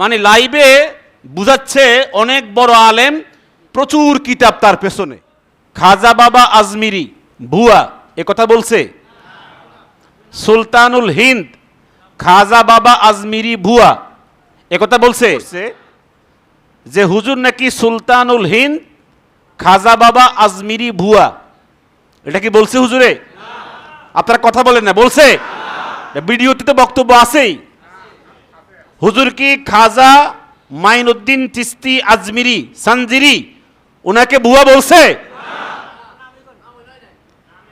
মানে লাইভে বুঝাচ্ছে অনেক বড় আলেম প্রচুর কিতাব তার পেছনে। খাজা বাবা আজমিরি ভুয়া এ কথা বলছে। সুলতানুল হিন্দ খাজা বাবা আজমিরি ভুয়া এ কথা বলছে। যে হুজুর নাকি সুলতানুল হিন্দ খাজা বাবা আজমিরি ভুয়া এটা কি বলছে হুজুরে? আপনারা কথা বলেন না বলছে? ভিডিওতে তো বক্তব্য আছেই। হুজুর কি খাজা মাইনুদ্দিন তিস্তি আজমিরি সানজিরি ওনাকে ভুয়া বলছে?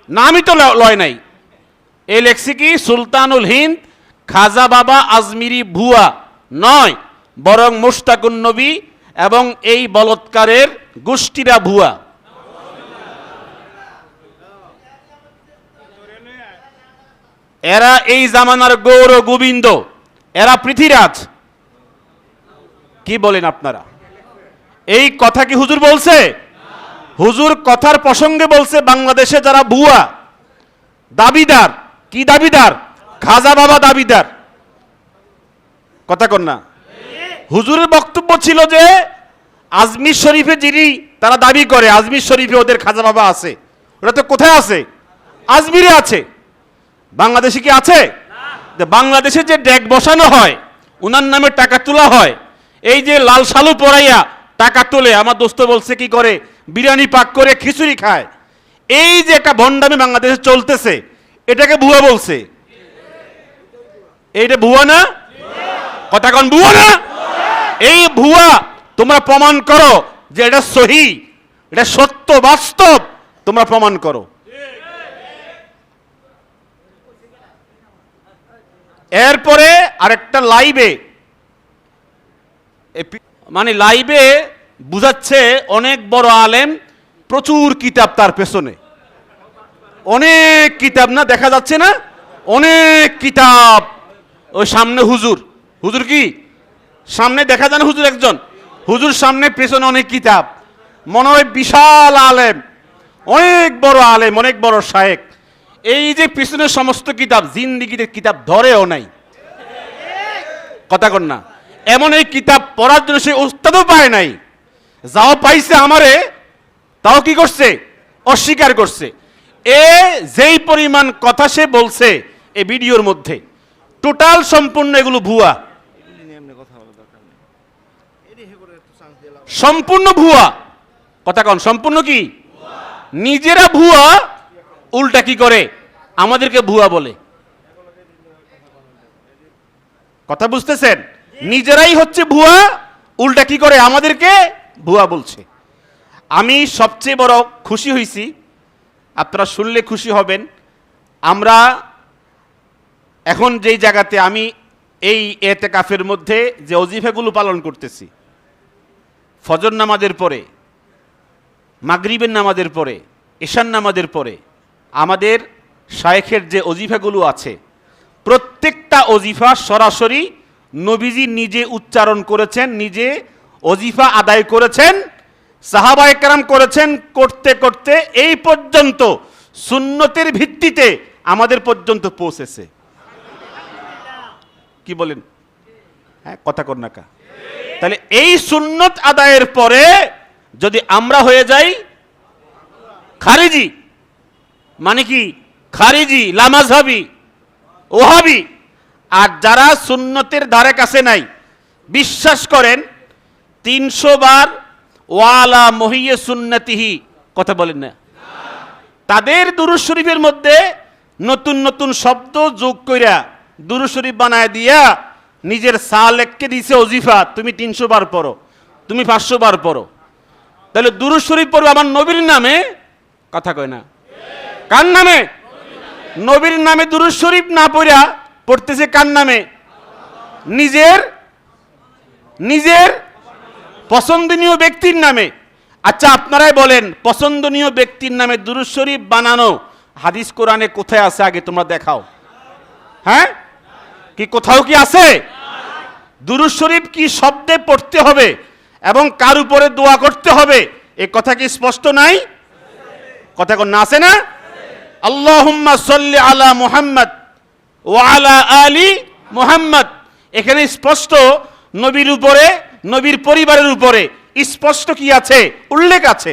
নামই তো লয় নাই। এই লেখছে কি, সুলতানুল হিন্দ, খাজা বাবা আজমিরি ভুয়া নয়, বরং মুস্তাকুন নবী এবং এই বলৎকারের গোষ্ঠীরা ভুয়া। এরা এই জামানার গৌর গোবিন্দ। এরা পৃথিরাজ। কি বলেন আপনারা? এই কথা কি হুজুর বলছে? হুজুর কথার প্রসঙ্গে বলছে বাংলাদেশে যারা ভুয়া, দাবিদার, কি দাবিদার? খাজা বাবা দাবিদার। কথা কন না। হুজুরের বক্তব্য ছিল যে, আজমির শরীফে যিনি তারা দাবি করে, আজমির শরীফে ওদের খাজা বাবা আছে। ওটা তো কোথায় আছে? আজমিরে আছে। বাংলাদেশে কি আছে? বাংলাদেশে যে ডেক বসানো হয়, উনার নামে টাকা তোলা হয়, এই যে লাল সালু পরাইয়া টাকা তোলে, আমার দোস্ত বলছে কি করে, বিরিয়ানি পাক করে খিচুড়ি খায়। এই যে একটা ভণ্ডামি বাংলাদেশে চলতেছে, এটাকে ভুয়া বলছে। এইটা ভুয়া না? কথা কন, ভুয়া না? এই ভুয়া, তোমরা প্রমাণ করো যে এটা সহি, এটা সত্য, বাস্তব, তোমরা প্রমাণ করো। এরপরে আরেকটা লাইভে মানে লাইভে বুঝাচ্ছে অনেক বড় আলেম প্রচুর কিতাব তার পেছনে। অনেক কিতাব না, দেখা যাচ্ছে না? অনেক কিতাব। ওই সামনে হুজুর। হুজুর কি? সামনে দেখা যায় না হুজুর একজন? হুজুর সামনে, পেছনে অনেক কিতাব। মনে হয় বিশাল আলেম। অনেক বড় আলেম, অনেক বড় শায়েক। এই যে পিছনে সমস্ত কিতাব জিন্দিগিতে কিতাব ধরেও নাই। কথা কন না। এমন এই কিতাব পড়ার জন্য সে উস্তাদও পায় নাই। যাও পাইছে আমারে, তাও কি করছে? অস্বীকার করছে। এ যেই পরিমাণ কথা সে বলছে এ ভিডিওর মধ্যে, টোটাল সম্পূর্ণ এগুলো ভুয়া। সম্পূর্ণ ভুয়া। কথা কন, সম্পূর্ণ কি? নিজেরা ভুয়া উল্টা কি করে? আমাদেরকে ভুয়া বলে। কথা বুঝতেছেন? নিজেরাই হচ্ছে ভুয়া, উল্টা কি করে? আমাদেরকে ভুয়া বলছে। আমি সবচেয়ে বড় খুশি হয়েছি আপনারা শুনলে খুশি হবেন, আমরা এখন যেই জায়গাতে আমি এই এতে কাফের মধ্যে যে অজিফাগুলো পালন করতেছি, ফজর নামাজের পরে, মাগরিবের নামাজের পরে ঈশান নামাজের পরে আমাদের শায়েখের যে অজিফাগুলো আছে, প্রত্যেকটা অজিফা সরাসরি নবীজি নিজে উচ্চারণ করেছেন, নিজে অজিফা আদায় করেছেন সাহাবা একরাম করেছেন করতে করতে এই পর্যন্ত সুন্নতের ভিত্তিতে আমাদের পর্যন্ত পৌঁছেছে। কি বলেন? হ্যাঁ কথা না তাহলে এই সুন্নত আদায়ের পরে যদি আমরা হয়ে যাই, খারিজি মানে কি? খারিজি, লামাজহাবি, ওহাবি। আর যারা সুন্নতের ধারে কাছে নাই, বিশ্বাস করেন, তিনশো বার ওয়ালা মহিয়ে সুন্নতিহি, কথা বলেন না। তাদের দুরুজ শরীফের মধ্যে নতুন নতুন শব্দ যোগ কইরা দুরুজ শরীফ বানায় দিয়া নিজের সালেককে দিছে অজিফা তুমি তিনশো বার পড়ো, তুমি পাঁচশো বার পড়ো। তাহলে দুরুজ শরীফ পড়বে আমার নবীর নামে? কথা কয় না। কার নামে? নবীর নামে দুরুজ শরীফ না পড়া পড়তেছে কার নামে? নিজের নিজের পছন্দনীয় ব্যক্তির নামে। আচ্ছা আপনারাই বলেন, পছন্দনীয় ব্যক্তির নামে দুরুজ শরীফ বানানো হাদিস কোরআনে কোথায় আছে আগে তোমরা দেখাও। হ্যাঁ? কি কোথাও কি আছে? দুরুজ শরীফ কি শব্দে পড়তে হবে এবং কার উপরে দোয়া করতে হবে? এ কথা কি স্পষ্ট নাই? কথা কোন, না আছে না? আল্লাহুম্মা সাল্লি আলা মুহাম্মদ ও আলা আলি মুহাম্মদ। এখানে স্পষ্ট নবীর উপরে, নবীর পরিবারের উপরে স্পষ্ট কি আছে? উল্লেখ আছে।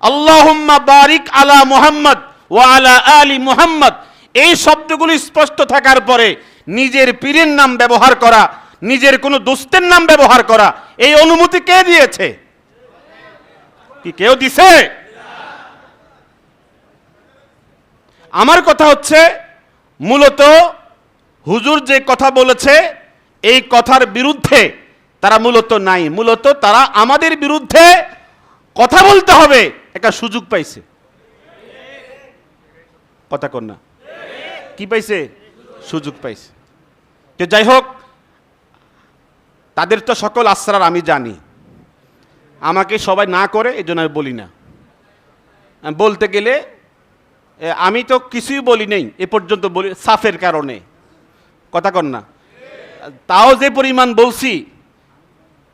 আল্লাহুম্মা বারিক আলা মুহাম্মদ ওয়া আলা আলি মুহাম্মদ। এই শব্দগুলি স্পষ্ট থাকার পরে নিজের পীরের নাম ব্যবহার করা, নিজের কোনো দোস্তের নাম ব্যবহার করা, এই অনুমতি কে দিয়েছে? কি কেউ দিছে? আমার কথা হচ্ছে, মূলত হুজুর যে কথা বলেছে, এই কথার বিরুদ্ধে তারা মূলত নাই। মূলত তারা আমাদের বিরুদ্ধে কথা বলতে হবে, একটা সুযোগ পাইছে। কথা না। কি পাইছে? সুযোগ পাইছে। তো যাই হোক, তাদের তো সকল আশ্রার আমি জানি। আমাকে সবাই না করে এই জন্য আমি বলি না। বলতে গেলে আমি তো কিছুই বলি নেই, এ পর্যন্ত বলি, সাফের কারণে। কথা কর না। তাও যে পরিমাণ বলছি,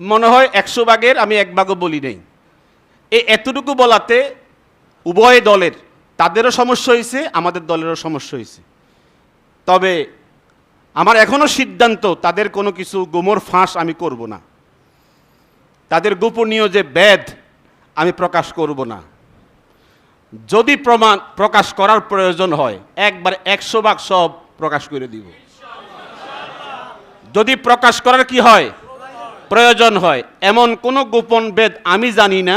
মনে হয় একশো ভাগের আমি এক ভাগও বলি নেই। এই এতটুকু বলাতে উভয় দলের, তাদেরও সমস্যা হয়েছে আমাদের দলেরও সমস্যা হয়েছে তবে আমার এখনও সিদ্ধান্ত, তাদের কোনো কিছু গোমর ফাঁস আমি করব না। তাদের গোপনীয় যে বেদ, আমি প্রকাশ করব না। যদি প্রমাণ প্রকাশ করার প্রয়োজন হয়, একবার একশো ভাগ সব প্রকাশ করে দিব। যদি প্রকাশ করার কি হয়? প্রয়োজন হয়। এমন কোন গোপন বেদ আমি জানি না।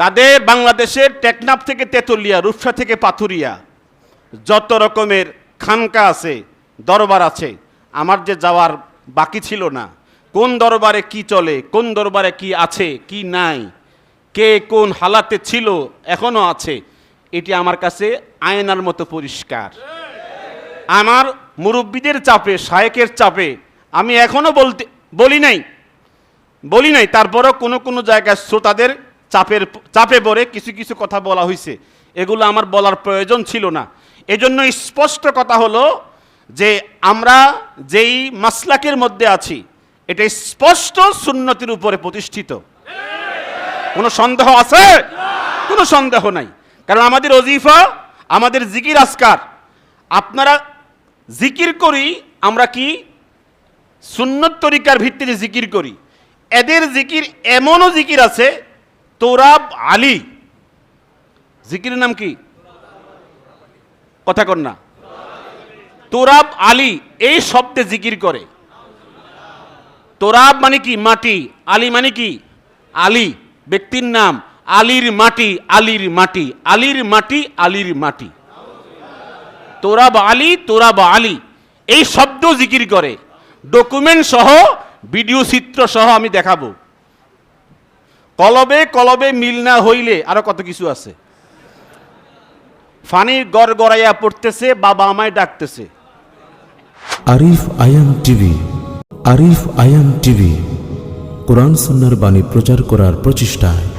তাদের বাংলাদেশের টেকনাফ থেকে তেতুলিয়া, রূপসা থেকে পাথুরিয়া, যত রকমের খানকা আছে, দরবার আছে, আমার যে যাওয়ার বাকি ছিল না। কোন দরবারে কি চলে, কোন দরবারে কি আছে, কি নাই, কে কোন হালাতে ছিল, এখনও আছে, এটি আমার কাছে আয়নার মতো পরিষ্কার। আমার মুরব্বীদের চাপে, শায়েকের চাপে, আমি এখনও বলতে, বলি নাই বলি নাই, তারপরও কোনো কোনো জায়গায় শ্রোতাদের চাপের, চাপে পড়ে কিছু কিছু কথা বলা হয়েছে এগুলো আমার বলার প্রয়োজন ছিল না। এজন্য স্পষ্ট কথা হলো যে আমরা যেই মাসলাকের মধ্যে আছি এটা স্পষ্ট সুন্নতির উপরে প্রতিষ্ঠিত। কোনো সন্দেহ আছে? কোনো সন্দেহ নাই। কারণ আমাদের অজিফা আমাদের জিকির আসকার আপনারা জিকির করি, আমরা কি? সুন্নত তরিকার ভিত্তিতে জিকির করি। এদের জিকির এমনও জিকির আছে, তোরাব আলী। জিকির নাম কি? কথা না। তোরাব আলী, এই শব্দে জিকির করে। তোরাব মানে কি? মাটি। আলী মানে কি? আলী। ব্যক্তির নাম আলীর মাটি আলীর মাটি। আলীর মাটি আলীর মাটি। তোরাব আলী তোরাব আলী। এই শব্দ জিকির করে। ডকুমেন্ট সহ ভিডিও চিত্র সহ আমি দেখাবো। কলবে কলবে মিল না হইলে আরও কত কিছু আছে? ফানি গড় গড়াইয়া পড়তেছে, বাবা আমায় ডাকতেছে। আরিফ আয়াম টিভি। আরিফ আয়াম টিভি কোরআন সন্ন্যার বাণী প্রচার করার প্রচেষ্টায়।